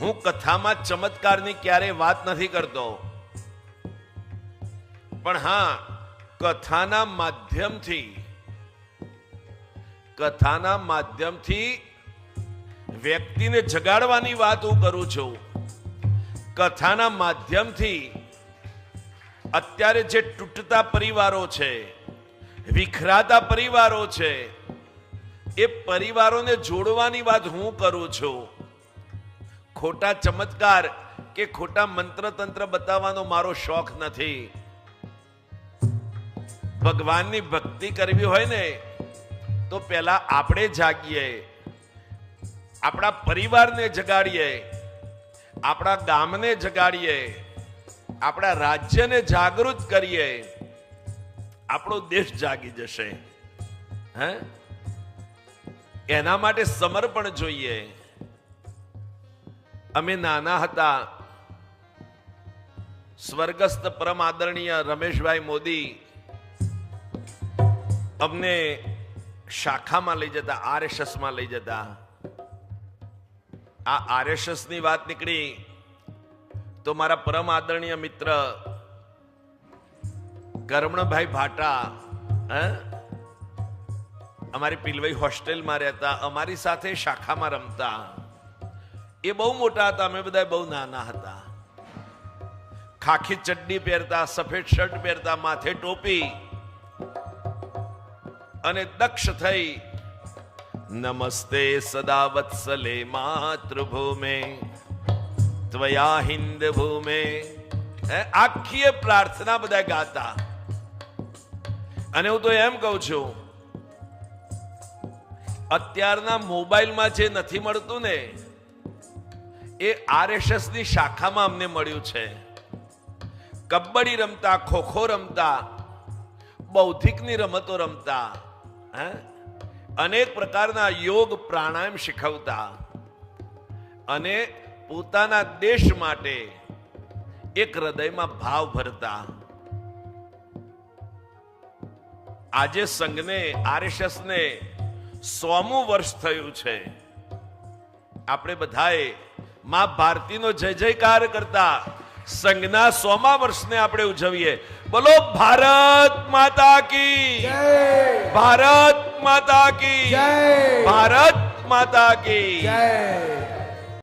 હું કથામાં ચમત્કારની ક્યારેય વાત નથી કરતો. પણ હા, કથાના માધ્યમથી કથાના માધ્યમથી વ્યક્તિને જગાડવાની વાત હું કરું છું. કથાના માધ્યમથી અત્યારે જે તૂટતા પરિવારો છે, વિખરાતા પરિવારો છે, એ પરિવારોને જોડવાની વાત હું કરું છું. ખોટા ચમત્કાર કે ખોટા મંત્ર તંત્ર બતાવવાનો મારો શોખ નથી. ભગવાનની ભક્તિ કરવી હોય ને, તો પહેલા આપણે જાગીએ, આપણા પરિવારને જગાડીએ, આપણા ગામને જગાડીએ, આપણા રાજ્યને જાગૃત કરીએ, આપણો દેશ જાગી જશે. હે? એના માટે સમર્પણ જોઈએ. અમે નાના હતા. સ્વર્ગસ્થ પરમ આદરણીય રમેશભાઈ મોદી અમને શાખામાં લઈ જતા, આરએસએસમાં લઈ જતા. આ આરએસએસની વાત નીકળી તો મારા પરમ આદરણીય મિત્ર કરમણભાઈ ભાટા અમારી પિલવઈ હોસ્ટેલમાં રહેતા, અમારી સાથે શાખામાં રમતા. એ બહુ મોટા હતા, અમે બધા બહુ નાના હતા. ખાખી ચડ્ડી પહેરતા, સફેદ શર્ટ પહેરતા, માથે ટોપી. અને દક્ષ થઈ, નમસ્તે સદા વત્સલે માતૃભૂમે, ત્વયા હિન્દ ભૂમે. આખી પ્રાર્થના બધા ગાતા. અને હું તો એમ કહું છું, અત્યારના મોબાઈલમાં જે નથી મળતું ને એ આરએસએસની શાખામાં અમને મળ્યું છે. કબડ્ડી રમતા, ખોખો રમતા, બૌદ્ધિકની રમતો રમતા, હે? અનેક પ્રકારના યોગ પ્રાણાયામ શીખવતા. અને પોતાના દેશ માટે એક હૃદયમાં ભાવ ભરતા. આજે સંઘને, આરએસએસને સોમું વર્ષ થયું છે. આપણે બધાએ માં ભારતીનો જય જયકાર કરતા સંઘના સોમા વર્ષને આપણે ઉજવીએ. બોલો ભારત માતા કી ભારત માતા કી ભારત માતા કી જય!